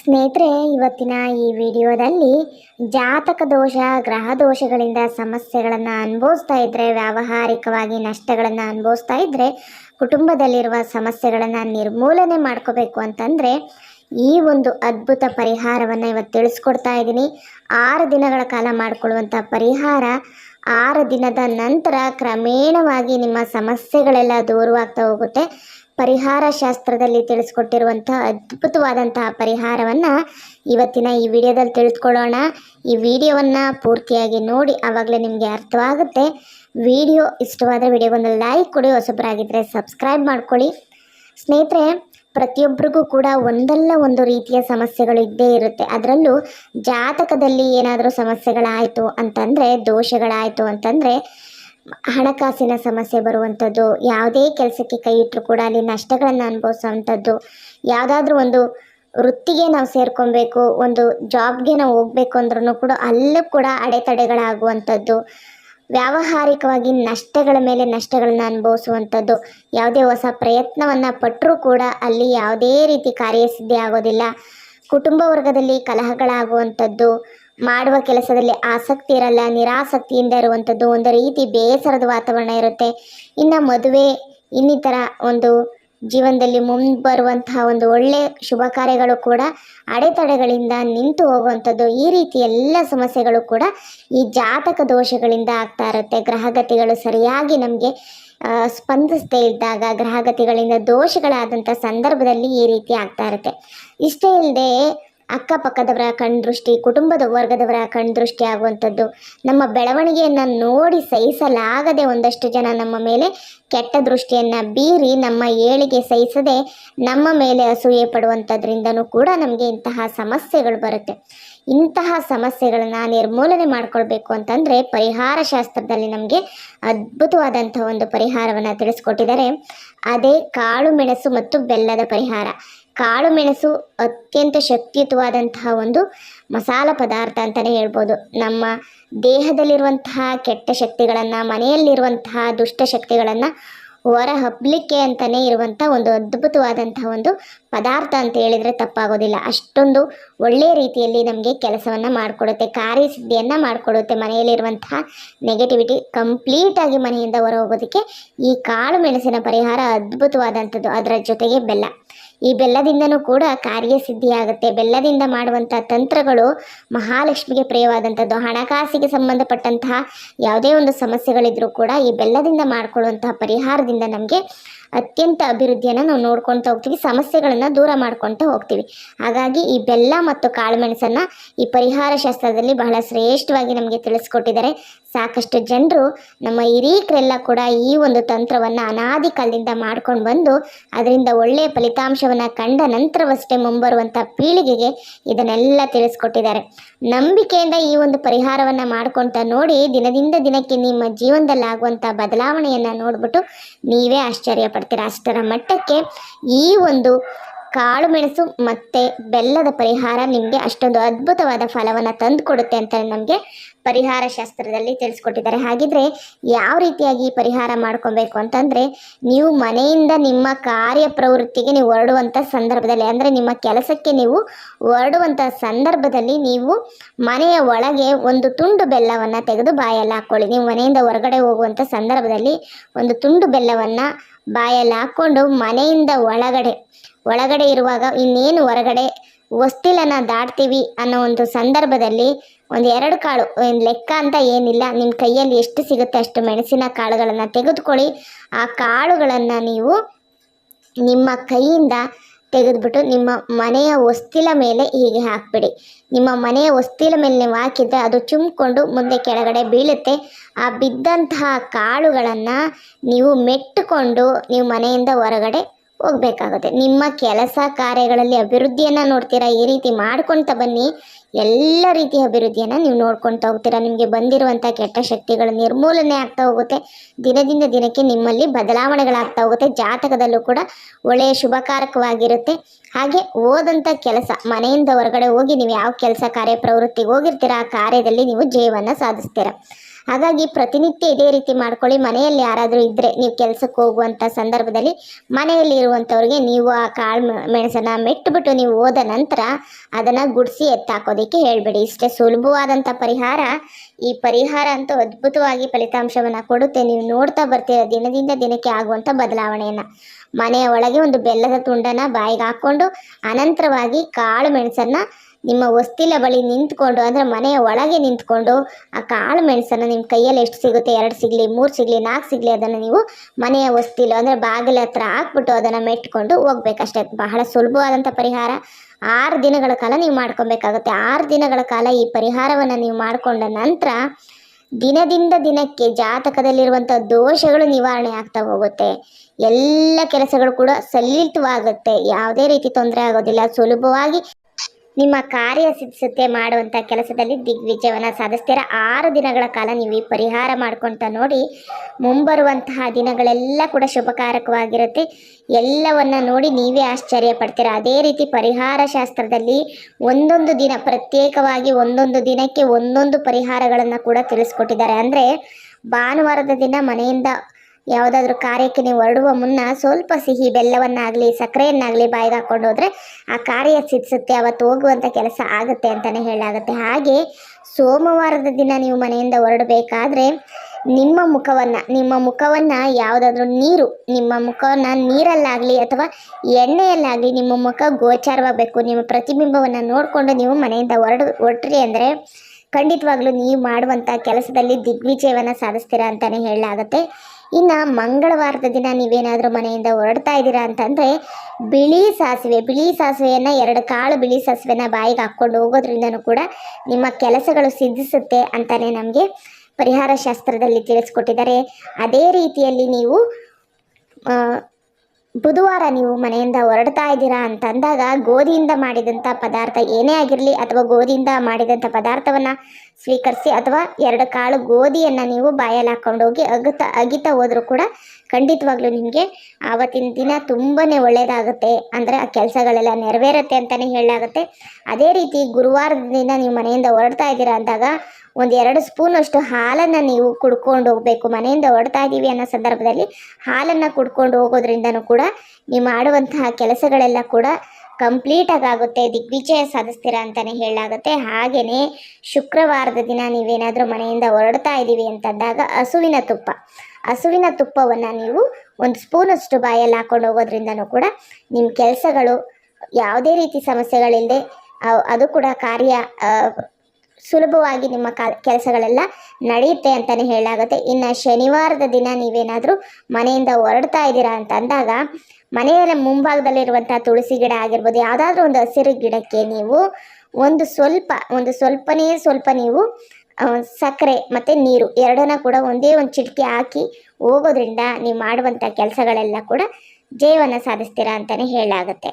ಸ್ನೇಹಿತರೆ, ಇವತ್ತಿನ ಈ ವಿಡಿಯೋದಲ್ಲಿ ಜಾತಕ ದೋಷ, ಗ್ರಹ ದೋಷಗಳಿಂದ ಸಮಸ್ಯೆಗಳನ್ನು ಅನುಭವಿಸ್ತಾ ಇದ್ದರೆ ವ್ಯಾವಹಾರಿಕವಾಗಿ ನಷ್ಟಗಳನ್ನು ಅನುಭವಿಸ್ತಾ ಇದ್ದರೆ ಕುಟುಂಬದಲ್ಲಿರುವ ಸಮಸ್ಯೆಗಳನ್ನು ನಿರ್ಮೂಲನೆ ಮಾಡ್ಕೋಬೇಕು ಅಂತಂದರೆ, ಈ ಒಂದು ಅದ್ಭುತ ಪರಿಹಾರವನ್ನು ಇವತ್ತು ತಿಳಿಸ್ಕೊಡ್ತಾ ಇದ್ದೀನಿ. ಆರು ದಿನಗಳ ಕಾಲ ಮಾಡಿಕೊಳ್ಳುವಂಥ ಪರಿಹಾರ, ಆರು ದಿನದ ನಂತರ ಕ್ರಮೇಣವಾಗಿ ನಿಮ್ಮ ಸಮಸ್ಯೆಗಳೆಲ್ಲ ದೂರವಾಗ್ತಾ ಹೋಗುತ್ತೆ. ಪರಿಹಾರ ಶಾಸ್ತ್ರದಲ್ಲಿ ತಿಳಿಸ್ಕೊಟ್ಟಿರುವಂತಹ ಅದ್ಭುತವಾದಂತಹ ಪರಿಹಾರವನ್ನು ಇವತ್ತಿನ ಈ ವಿಡಿಯೋದಲ್ಲಿ ತಿಳಿದುಕೊಳ್ಳೋಣ. ಈ ವಿಡಿಯೋವನ್ನು ಪೂರ್ತಿಯಾಗಿ ನೋಡಿ ಆವಾಗಲೇ ನಿಮಗೆ ಅರ್ಥವಾಗುತ್ತೆ. ವಿಡಿಯೋ ಇಷ್ಟವಾದ ವಿಡಿಯೋಗೊಂದು ಲೈಕ್ ಕೊಡಿ ಹೊಸಬರಾಗಿದ್ದರೆ ಸಬ್ಸ್ಕ್ರೈಬ್ ಮಾಡ್ಕೊಳ್ಳಿ. ಸ್ನೇಹಿತರೆ ಪ್ರತಿಯೊಬ್ಬರಿಗೂ ಕೂಡ ಒಂದಲ್ಲ ಒಂದು ರೀತಿಯ ಸಮಸ್ಯೆಗಳು ಇದ್ದೇ ಇರುತ್ತೆ. ಅದರಲ್ಲೂ ಜಾತಕದಲ್ಲಿ ಏನಾದರೂ ಸಮಸ್ಯೆಗಳಾಯಿತು ಅಂತಂದರೆ, ದೋಷಗಳಾಯಿತು ಅಂತಂದರೆ ಹಣಕಾಸಿನ ಸಮಸ್ಯೆ ಬರುವಂಥದ್ದು, ಯಾವುದೇ ಕೆಲಸಕ್ಕೆ ಕೈ ಇಟ್ಟರು ಕೂಡ ಅಲ್ಲಿ ನಷ್ಟಗಳನ್ನು ಅನುಭವಿಸೋವಂಥದ್ದು, ಯಾವುದಾದ್ರೂ ಒಂದು ವೃತ್ತಿಗೆ ನಾವು ಸೇರ್ಕೊಬೇಕು, ಒಂದು ಜಾಬ್ಗೆ ನಾವು ಹೋಗ್ಬೇಕು ಅಂದ್ರೂ ಕೂಡ ಅಲ್ಲೂ ಕೂಡ ಅಡೆತಡೆಗಳಾಗುವಂಥದ್ದು. ವ್ಯಾವಹಾರಿಕವಾಗಿ ನಷ್ಟಗಳ ಮೇಲೆ ನಷ್ಟಗಳನ್ನ ಅನುಭವಿಸುವಂಥದ್ದು. ಯಾವುದೇ ಹೊಸ ಪ್ರಯತ್ನವನ್ನು ಪಟ್ಟರೂ ಕೂಡ ಅಲ್ಲಿ ಯಾವುದೇ ರೀತಿ ಕಾರ್ಯಸಿದ್ಧಿ ಆಗೋದಿಲ್ಲ. ಕುಟುಂಬ ವರ್ಗದಲ್ಲಿ ಕಲಹಗಳಾಗುವಂಥದ್ದು. ಮಾಡುವ ಕೆಲಸದಲ್ಲಿ ಆಸಕ್ತಿ ಇರಲ್ಲ, ನಿರಾಸಕ್ತಿಯಿಂದ ಇರುವಂಥದ್ದು ಒಂದು ರೀತಿ ಬೇಸರದ ವಾತಾವರಣ ಇರುತ್ತೆ. ಇನ್ನು ಮದುವೆ, ಇನ್ನಿತರ ಒಂದು ಜೀವನದಲ್ಲಿ ಮುಂಬರುವಂತಹ ಒಂದು ಒಳ್ಳೆಯ ಶುಭ ಕಾರ್ಯಗಳು ಕೂಡ ಅಡೆತಡೆಗಳಿಂದ ನಿಂತು ಹೋಗುವಂಥದ್ದು, ಈ ರೀತಿ ಎಲ್ಲ ಸಮಸ್ಯೆಗಳು ಕೂಡ ಈ ಜಾತಕ ದೋಷಗಳಿಂದ ಆಗ್ತಾ ಇರುತ್ತೆ. ಗ್ರಹಗತಿಗಳು ಸರಿಯಾಗಿ ನಮಗೆ ಸ್ಪಂದಿಸದೇ ಇದ್ದಾಗ, ಗ್ರಹಗತಿಗಳಿಂದ ದೋಷಗಳಾದಂಥ ಸಂದರ್ಭದಲ್ಲಿ ಈ ರೀತಿ ಆಗ್ತಾ ಇರುತ್ತೆ. ಇಷ್ಟೇ ಇಲ್ಲದೆ ಅಕ್ಕಪಕ್ಕದವರ ಕಣ್ದೃಷ್ಟಿ, ಕುಟುಂಬದ ವರ್ಗದವರ ಕಣ್ದೃಷ್ಟಿ ಆಗುವಂಥದ್ದು. ನಮ್ಮ ಬೆಳವಣಿಗೆಯನ್ನು ನೋಡಿ ಸಹಿಸಲಾಗದೆ ಒಂದಷ್ಟು ಜನ ನಮ್ಮ ಮೇಲೆ ಕೆಟ್ಟ ದೃಷ್ಟಿಯನ್ನು ಬೀರಿ ನಮ್ಮ ಏಳಿಗೆ ಸಹಿಸದೆ ನಮ್ಮ ಮೇಲೆ ಅಸೂಯೆ ಪಡುವಂಥದ್ರಿಂದನೂ ಕೂಡ ನಮಗೆ ಇಂತಹ ಸಮಸ್ಯೆಗಳು ಬರುತ್ತೆ. ಇಂತಹ ಸಮಸ್ಯೆಗಳನ್ನು ನಿರ್ಮೂಲನೆ ಮಾಡಿಕೊಳ್ಬೇಕು ಅಂತಂದರೆ ಪರಿಹಾರ ಶಾಸ್ತ್ರದಲ್ಲಿ ನಮಗೆ ಅದ್ಭುತವಾದಂಥ ಒಂದು ಪರಿಹಾರವನ್ನು ತಿಳಿಸ್ಕೊಟ್ಟಿದ್ದಾರೆ. ಅದೇ ಕಾಳು, ಮೆಣಸು ಮತ್ತು ಬೆಲ್ಲದ ಪರಿಹಾರ. ಕಾಳು ಮೆಣಸು ಅತ್ಯಂತ ಶಕ್ತಿಯುತವಾದಂತಹ ಒಂದು ಮಸಾಲ ಪದಾರ್ಥ ಅಂತಲೇ ಹೇಳ್ಬೋದು. ನಮ್ಮ ದೇಹದಲ್ಲಿರುವಂತಹ ಕೆಟ್ಟ ಶಕ್ತಿಗಳನ್ನು, ಮನೆಯಲ್ಲಿರುವಂತಹ ದುಷ್ಟ ಶಕ್ತಿಗಳನ್ನು ಹೊರ ಹಬ್ಬಲಿಕ್ಕೆ ಅಂತಲೇ ಇರುವಂಥ ಒಂದು ಅದ್ಭುತವಾದಂತಹ ಒಂದು ಪದಾರ್ಥ ಅಂತ ಹೇಳಿದರೆ ತಪ್ಪಾಗೋದಿಲ್ಲ. ಅಷ್ಟೊಂದು ಒಳ್ಳೆಯ ರೀತಿಯಲ್ಲಿ ನಮಗೆ ಕೆಲಸವನ್ನು ಮಾಡಿಕೊಡುತ್ತೆ, ಕಾರ್ಯಸಿದ್ಧಿಯನ್ನು ಮಾಡಿಕೊಡುತ್ತೆ. ಮನೆಯಲ್ಲಿರುವಂತಹ ನೆಗೆಟಿವಿಟಿ ಕಂಪ್ಲೀಟಾಗಿ ಮನೆಯಿಂದ ಹೊರ ಹೋಗೋದಕ್ಕೆ ಈ ಕಾಳು ಮೆಣಸಿನ ಪರಿಹಾರ ಅದ್ಭುತವಾದಂಥದ್ದು. ಅದರ ಜೊತೆಗೆ ಬೆಲ್ಲ. ಈ ಬೆಲ್ಲದಿಂದನೂ ಕೂಡ ಕಾರ್ಯಸಿದ್ಧಿ ಆಗುತ್ತೆ ಬೆಲ್ಲದಿಂದ ಮಾಡುವಂಥ ತಂತ್ರಗಳು ಮಹಾಲಕ್ಷ್ಮಿಗೆ ಪ್ರಿಯವಾದಂಥದ್ದು. ಹಣಕಾಸಿಗೆ ಸಂಬಂಧಪಟ್ಟಂತಹ ಯಾವುದೇ ಒಂದು ಸಮಸ್ಯೆಗಳಿದ್ರೂ ಕೂಡ ಈ ಬೆಲ್ಲದಿಂದ ಮಾಡಿಕೊಳ್ಳುವಂತಹ ಪರಿಹಾರದಿಂದ ನಮಗೆ ಅತ್ಯಂತ ಅಭಿವೃದ್ಧಿಯನ್ನು ನಾವು ನೋಡ್ಕೊಳ್ತಾ ಹೋಗ್ತೀವಿ, ಸಮಸ್ಯೆಗಳನ್ನು ದೂರ ಮಾಡ್ಕೊಳ್ತಾ ಹೋಗ್ತೀವಿ. ಹಾಗಾಗಿ ಈ ಬೆಲ್ಲ ಮತ್ತು ಕಾಳುಮೆಣಸನ್ನು ಈ ಪರಿಹಾರ ಶಾಸ್ತ್ರದಲ್ಲಿ ಬಹಳ ಶ್ರೇಷ್ಠವಾಗಿ ನಮಗೆ ತಿಳಿಸ್ಕೊಟ್ಟಿದ್ದಾರೆ. ಸಾಕಷ್ಟು ಜನರು ನಮ್ಮ ಹಿರೀಕರೆಲ್ಲ ಕೂಡ ಈ ಒಂದು ತಂತ್ರವನ್ನು ಅನಾದಿ ಕಾಲದಿಂದ ಮಾಡ್ಕೊಂಡು ಬಂದು ಅದರಿಂದ ಒಳ್ಳೆಯ ಫಲಿತಾಂಶವನ್ನು ಕಂಡ ನಂತರವಷ್ಟೇ ಮುಂಬರುವಂಥ ಪೀಳಿಗೆಗೆ ಇದನ್ನೆಲ್ಲ ತಿಳಿಸ್ಕೊಟ್ಟಿದ್ದಾರೆ. ನಂಬಿಕೆಯಿಂದ ಈ ಒಂದು ಪರಿಹಾರವನ್ನು ಮಾಡ್ಕೊಳ್ತಾ ನೋಡಿ ದಿನದಿಂದ ದಿನಕ್ಕೆ ನಿಮ್ಮ ಜೀವನದಲ್ಲಿ ಆಗುವಂಥ ಬದಲಾವಣೆಯನ್ನು ನೋಡಿಬಿಟ್ಟು ನೀವೇ ಆಶ್ಚರ್ಯ ಪಡ್ತೀರ? ಅಷ್ಟರ ಮಟ್ಟಕ್ಕೆ ಈ ಒಂದು ಕಾಳು ಮೆಣಸು ಮತ್ತು ಬೆಲ್ಲದ ಪರಿಹಾರ ನಿಮಗೆ ಅಷ್ಟೊಂದು ಅದ್ಭುತವಾದ ಫಲವನ್ನು ತಂದುಕೊಡುತ್ತೆ ಅಂತ ನಮಗೆ ಪರಿಹಾರ ಶಾಸ್ತ್ರದಲ್ಲಿ ತಿಳಿಸ್ಕೊಟ್ಟಿದ್ದಾರೆ. ಹಾಗಿದ್ರೆ ಯಾವ ರೀತಿಯಾಗಿ ಪರಿಹಾರ ಮಾಡ್ಕೊಬೇಕು ಅಂತಂದರೆ ನೀವು ಮನೆಯಿಂದ ನಿಮ್ಮ ಕಾರ್ಯ ಪ್ರವೃತ್ತಿಗೆ ನೀವು ಹೊರಡುವಂಥ ಸಂದರ್ಭದಲ್ಲಿ, ಅಂದರೆ ನಿಮ್ಮ ಕೆಲಸಕ್ಕೆ ನೀವು ಹೊರಡುವಂಥ ಸಂದರ್ಭದಲ್ಲಿ ನೀವು ಮನೆಯ ಒಳಗೆ ಒಂದು ತುಂಡು ಬೆಲ್ಲವನ್ನು ತೆಗೆದು ಬಾಯಲ್ಲಿ ಹಾಕ್ಕೊಳ್ಳಿ ನೀವು ಮನೆಯಿಂದ ಹೊರಗಡೆ ಹೋಗುವಂಥ ಸಂದರ್ಭದಲ್ಲಿ ಒಂದು ತುಂಡು ಬೆಲ್ಲವನ್ನು ಬಾಯಲ್ಲಿ ಹಾಕ್ಕೊಂಡು ಮನೆಯಿಂದ ಒಳಗಡೆ ಒಳಗಡೆ ಇರುವಾಗ ಇನ್ನೇನು ಹೊರಗಡೆ ಹೊಸ್ತಿಲನ್ನು ದಾಟ್ತೀವಿ ಅನ್ನೋ ಒಂದು ಸಂದರ್ಭದಲ್ಲಿ ಒಂದು ಎರಡು ಕಾಳು ಲೆಕ್ಕ ಅಂತ ಏನಿಲ್ಲ. ನಿಮ್ಮ ಕೈಯಲ್ಲಿ ಎಷ್ಟು ಸಿಗುತ್ತೆ ಅಷ್ಟು ಮೆಣಸಿನ ಕಾಳುಗಳನ್ನು ತೆಗೆದುಕೊಳ್ಳಿ. ಆ ಕಾಳುಗಳನ್ನು ನೀವು ನಿಮ್ಮ ಕೈಯಿಂದ ತೆಗೆದುಬಿಟ್ಟು ನಿಮ್ಮ ಮನೆಯ ವಸ್ತಿಲ ಮೇಲೆ ಹೀಗೆ ಹಾಕಿಬಿಡಿ. ನಿಮ್ಮ ಮನೆಯ ವಸ್ತಿಲ ಮೇಲೆ ನೀವು ಹಾಕಿದರೆ ಅದು ಚುಮ್ಕೊಂಡು ಮುಂದೆ ಕೆಳಗಡೆ ಬೀಳುತ್ತೆ. ಆ ಬಿದ್ದಂತಹ ಕಾಳುಗಳನ್ನು ನೀವು ಮೆಟ್ಟುಕೊಂಡು ನೀವು ಮನೆಯಿಂದ ಹೊರಗಡೆ ಹೋಗಬೇಕಾಗುತ್ತೆ. ನಿಮ್ಮ ಕೆಲಸ ಕಾರ್ಯಗಳಲ್ಲಿ ಅಭಿವೃದ್ಧಿಯನ್ನು ನೋಡ್ತೀರಾ, ಈ ರೀತಿ ಮಾಡ್ಕೊಳ್ತಾ ಬನ್ನಿ. ಎಲ್ಲ ರೀತಿಯ ಅಭಿವೃದ್ಧಿಯನ್ನು ನೀವು ನೋಡ್ಕೊಳ್ತಾ ಹೋಗ್ತೀರಾ. ನಿಮಗೆ ಬಂದಿರುವಂಥ ಕೆಟ್ಟ ಶಕ್ತಿಗಳು ನಿರ್ಮೂಲನೆ ಆಗ್ತಾ ಹೋಗುತ್ತೆ. ದಿನದಿಂದ ದಿನಕ್ಕೆ ನಿಮ್ಮಲ್ಲಿ ಬದಲಾವಣೆಗಳಾಗ್ತಾ ಹೋಗುತ್ತೆ. ಜಾತಕದಲ್ಲೂ ಕೂಡ ಒಳ್ಳೆಯ ಶುಭಕಾರಕವಾಗಿರುತ್ತೆ. ಹಾಗೆ ಓದಂಥ ಕೆಲಸ, ಮನೆಯಿಂದ ಹೊರಗಡೆ ಹೋಗಿ ನೀವು ಯಾವ ಕೆಲಸ ಕಾರ್ಯ ಪ್ರವೃತ್ತಿಗೆ ಹೋಗಿರ್ತೀರ, ಆ ಕಾರ್ಯದಲ್ಲಿ ನೀವು ಜಯವನ್ನು ಸಾಧಿಸ್ತೀರ. ಹಾಗಾಗಿ ಪ್ರತಿನಿತ್ಯ ಇದೇ ರೀತಿ ಮಾಡ್ಕೊಳ್ಳಿ. ಮನೆಯಲ್ಲಿ ಯಾರಾದರೂ ಇದ್ದರೆ ನೀವು ಕೆಲಸಕ್ಕೆ ಹೋಗುವಂಥ ಸಂದರ್ಭದಲ್ಲಿ ಮನೆಯಲ್ಲಿ ಇರುವಂಥವ್ರಿಗೆ ನೀವು ಆ ಕಾಳು ಮೆಣಸನ್ನು ಮೆಟ್ಟುಬಿಟ್ಟು ನೀವು ಹೋದ ನಂತರ ಅದನ್ನು ಗುಡಿಸಿ ಎತ್ತಾಕೋದಕ್ಕೆ ಹೇಳಬೇಡಿ. ಇಷ್ಟೇ ಸುಲಭವಾದಂಥ ಪರಿಹಾರ. ಈ ಪರಿಹಾರ ಅಂತೂ ಅದ್ಭುತವಾಗಿ ಫಲಿತಾಂಶವನ್ನು ಕೊಡುತ್ತೆ. ನೀವು ನೋಡ್ತಾ ಬರ್ತೀರ ದಿನದಿಂದ ದಿನಕ್ಕೆ ಆಗುವಂಥ ಬದಲಾವಣೆಯನ್ನು. ಮನೆಯ ಒಳಗೆ ಒಂದು ಬೆಲ್ಲದ ತುಂಡನ ಬಾಯಿಗೆ ಹಾಕ್ಕೊಂಡು ಅನಂತರವಾಗಿ ಕಾಳು ಮೆಣಸನ್ನು ನಿಮ್ಮ ಹೊಸ್ತಿಲ ಬಳಿ ನಿಂತ್ಕೊಂಡು, ಅಂದರೆ ಮನೆಯ ಒಳಗೆ ನಿಂತ್ಕೊಂಡು, ಆ ಕಾಳು ಮೆಣಸನ್ನು ನಿಮ್ಮ ಕೈಯಲ್ಲಿ ಎಷ್ಟು ಸಿಗುತ್ತೆ? ಎರಡು ಸಿಗಲಿ, ಮೂರು ಸಿಗಲಿ, ನಾಲ್ಕು ಸಿಗಲಿ, ಅದನ್ನು ನೀವು ಮನೆಯ ವಸ್ತಿಲು ಅಂದರೆ ಬಾಗಿಲ ಹತ್ರ ಹಾಕ್ಬಿಟ್ಟು ಅದನ್ನು ಮೆಟ್ಕೊಂಡು ಹೋಗ್ಬೇಕಷ್ಟೇ. ಬಹಳ ಸುಲಭವಾದಂಥ ಪರಿಹಾರ. ಆರು ದಿನಗಳ ಕಾಲ ನೀವು ಮಾಡ್ಕೊಬೇಕಾಗುತ್ತೆ. ಆರು ದಿನಗಳ ಕಾಲ ಈ ಪರಿಹಾರವನ್ನು ನೀವು ಮಾಡಿಕೊಂಡ ನಂತರ ದಿನದಿಂದ ದಿನಕ್ಕೆ ಜಾತಕದಲ್ಲಿರುವಂಥ ದೋಷಗಳು ನಿವಾರಣೆ ಆಗ್ತಾ ಹೋಗುತ್ತೆ. ಎಲ್ಲ ಕೆಲಸಗಳು ಕೂಡ ಸಲ್ಲಿತವಾಗುತ್ತೆ ಯಾವುದೇ ರೀತಿ ತೊಂದರೆ ಆಗೋದಿಲ್ಲ. ಸುಲಭವಾಗಿ ನಿಮ್ಮ ಕಾರ್ಯ ಸಿದ್ಧತೆ ಮಾಡುವಂಥ ಕೆಲಸದಲ್ಲಿ ದಿಗ್ವಿಜಯವನ್ನು ಸಾಧಿಸ್ತೀರ? ಆರು ದಿನಗಳ ಕಾಲ ನೀವು ಈ ಪರಿಹಾರ ಮಾಡ್ಕೊತ ನೋಡಿ ಮುಂಬರುವಂತಹ ದಿನಗಳೆಲ್ಲ ಕೂಡ ಶುಭಕಾರಕವಾಗಿರುತ್ತೆ. ಎಲ್ಲವನ್ನು ನೋಡಿ ನೀವೇ ಆಶ್ಚರ್ಯ ಪಡ್ತೀರ? ಅದೇ ರೀತಿ ಪರಿಹಾರ ಶಾಸ್ತ್ರದಲ್ಲಿ ಒಂದೊಂದು ದಿನ, ಪ್ರತ್ಯೇಕವಾಗಿ ಒಂದೊಂದು ದಿನಕ್ಕೆ ಒಂದೊಂದು ಪರಿಹಾರಗಳನ್ನು ಕೂಡ ತಿಳಿಸ್ಕೊಟ್ಟಿದ್ದಾರೆ. ಅಂದರೆ ಭಾನುವಾರದ ದಿನ ಮನೆಯಿಂದ ಯಾವುದಾದ್ರೂ ಕಾರ್ಯಕ್ಕೆ ನೀವು ಹೊರಡುವ ಮುನ್ನ ಸ್ವಲ್ಪ ಸಿಹಿ ಬೆಲ್ಲವನ್ನಾಗಲಿ, ಸಕ್ಕರೆಯನ್ನಾಗಲಿ ಬಾಯಿಗೆ ಹಾಕೊಂಡು ಹೋದರೆ ಆ ಕಾರ್ಯ ಸಿದ್ಧಿಸುತ್ತೆ, ಅವತ್ತು ಹೋಗುವಂಥ ಕೆಲಸ ಆಗುತ್ತೆ ಅಂತಲೇ ಹೇಳಾಗುತ್ತೆ ಹಾಗೆ ಸೋಮವಾರದ ದಿನ ನೀವು ಮನೆಯಿಂದ ಹೊರಡಬೇಕಾದ್ರೆ ನಿಮ್ಮ ಮುಖವನ್ನು ನಿಮ್ಮ ಮುಖವನ್ನು ಯಾವುದಾದ್ರೂ ನೀರು, ನಿಮ್ಮ ಮುಖವನ್ನು ನೀರಲ್ಲಾಗಲಿ ಅಥವಾ ಎಣ್ಣೆಯಲ್ಲಾಗಲಿ ನಿಮ್ಮ ಮುಖ ಗೋಚಾರವಾಗಬೇಕು. ನಿಮ್ಮ ಪ್ರತಿಬಿಂಬವನ್ನು ನೋಡಿಕೊಂಡು ನೀವು ಮನೆಯಿಂದ ಹೊರಡು, ಹೊರಟ್ರಿ ಅಂದರೆ ಖಂಡಿತವಾಗ್ಲೂ ನೀವು ಮಾಡುವಂಥ ಕೆಲಸದಲ್ಲಿ ದಿಗ್ವಿಜಯವನ್ನು ಸಾಧಿಸ್ತೀರಾ ಅಂತಲೇ ಹೇಳಲಾಗುತ್ತೆ. ಇನ್ನು ಮಂಗಳವಾರದ ದಿನ ನೀವೇನಾದರೂ ಮನೆಯಿಂದ ಹೊರಡ್ತಾ ಇದ್ದೀರಾ ಅಂತಂದರೆ ಬಿಳಿ ಸಾಸಿವೆ, ಬಿಳಿ ಸಾಸಿವೆಯನ್ನು, ಎರಡು ಕಾಳು ಬಿಳಿ ಸಾಸಿವೆನ ಬಾಯಿಗೆ ಹಾಕ್ಕೊಂಡು ಹೋಗೋದ್ರಿಂದನೂ ಕೂಡ ನಿಮ್ಮ ಕೆಲಸಗಳು ಸಿದ್ಧಿಸುತ್ತೆ ಅಂತಲೇ ನಮಗೆ ಪರಿಹಾರ ಶಾಸ್ತ್ರದಲ್ಲಿ ತಿಳಿಸ್ಕೊಟ್ಟಿದ್ದಾರೆ. ಅದೇ ರೀತಿಯಲ್ಲಿ ನೀವು ಬುಧವಾರ ನೀವು ಮನೆಯಿಂದ ಹೊರಡ್ತಾ ಇದ್ದೀರಾ ಅಂತಂದಾಗ ಗೋಧಿಯಿಂದ ಮಾಡಿದಂಥ ಪದಾರ್ಥ ಏನೇ ಆಗಿರಲಿ ಅಥವಾ ಗೋಧಿಯಿಂದ ಮಾಡಿದಂಥ ಪದಾರ್ಥವನ್ನು ಸ್ವೀಕರಿಸಿ ಅಥವಾ ಎರಡು ಕಾಳು ಗೋಧಿಯನ್ನು ನೀವು ಬಾಯಲ್ಲಿ ಹಾಕ್ಕೊಂಡೋಗಿ ಅಗುತ್ತಾ ಅಗಿತಾ ಹೋದರೂ ಕೂಡ ಖಂಡಿತವಾಗ್ಲೂ ನಿಮಗೆ ಆವತ್ತಿನ ದಿನ ತುಂಬಾ ಒಳ್ಳೆಯದಾಗುತ್ತೆ ಅಂದರೆ ಆ ಕೆಲಸಗಳೆಲ್ಲ ನೆರವೇರುತ್ತೆ ಅಂತಲೇ ಹೇಳಲಾಗುತ್ತೆ. ಅದೇ ರೀತಿ ಗುರುವಾರದ ದಿನ ನೀವು ಮನೆಯಿಂದ ಹೊರಡ್ತಾ ಇದ್ದೀರಾ ಅಂದಾಗ ಒಂದು ಎರಡು ಸ್ಪೂನ್ ಅಷ್ಟು ಹಾಲನ್ನು ನೀವು ಕುಡ್ಕೊಂಡು ಹೋಗಬೇಕು. ಮನೆಯಿಂದ ಹೊರಡ್ತಾ ಇದ್ದೀವಿ ಅನ್ನೋ ಸಂದರ್ಭದಲ್ಲಿ ಹಾಲನ್ನು ಕುಡ್ಕೊಂಡು ಹೋಗೋದ್ರಿಂದನೂ ಕೂಡ ನೀವು ಮಾಡುವಂತಹ ಕೆಲಸಗಳೆಲ್ಲ ಕೂಡ ಕಂಪ್ಲೀಟಾಗಿ ಆಗುತ್ತೆ. ದಿಗ್ವಿಜಯ ಸಾಧಿಸ್ತೀರಾ ಅಂತಲೇ ಹೇಳಲಾಗುತ್ತೆ. ಹಾಗೆಯೇ ಶುಕ್ರವಾರದ ದಿನ ನೀವೇನಾದರೂ ಮನೆಯಿಂದ ಹೊರಡ್ತಾ ಇದ್ದೀವಿ ಅಂತಂದಾಗ ಹಸುವಿನ ತುಪ್ಪ. ಹಸುವಿನ ತುಪ್ಪವನ್ನು ನೀವು ಒಂದು ಸ್ಪೂನಷ್ಟು ಬಾಯಲ್ಲಿ ಹಾಕೊಂಡು ಹೋಗೋದ್ರಿಂದನೂ ಕೂಡ ನಿಮ್ಮ ಕೆಲಸಗಳು ಯಾವುದೇ ರೀತಿ ಸಮಸ್ಯೆಗಳಿಲ್ಲದೆ ಅದು ಕೂಡ ಕಾರ್ಯ ಸುಲಭವಾಗಿ ನಿಮ್ಮ ಕೆಲಸಗಳೆಲ್ಲ ನಡೆಯುತ್ತೆ ಅಂತಲೇ ಹೇಳಲಾಗುತ್ತೆ. ಇನ್ನು ಶನಿವಾರದ ದಿನ ನೀವೇನಾದರೂ ಮನೆಯಿಂದ ಹೊರಡ್ತಾ ಇದ್ದೀರಾ ಅಂತ ಅಂದಾಗ, ಮನೆಯ ಮುಂಭಾಗದಲ್ಲಿರುವಂಥ ತುಳಸಿ ಗಿಡ ಆಗಿರ್ಬೋದು, ಯಾವುದಾದ್ರೂ ಒಂದು ಹಸಿರು ಗಿಡಕ್ಕೆ ನೀವು ಒಂದು ಸ್ವಲ್ಪ, ಒಂದು ಸ್ವಲ್ಪನೇ ಸ್ವಲ್ಪ ನೀವು ಸಕ್ಕರೆ ಮತ್ತು ನೀರು ಎರಡನ್ನ ಕೂಡ ಒಂದೇ ಒಂದು ಚಿಟಿಕೆ ಹಾಕಿ ಹೋಗೋದ್ರಿಂದ ನೀವು ಮಾಡುವಂಥ ಕೆಲಸಗಳೆಲ್ಲ ಕೂಡ ಜಯವನ್ನು ಸಾಧಿಸ್ತೀರ ಅಂತಲೇ ಹೇಳಲಾಗುತ್ತೆ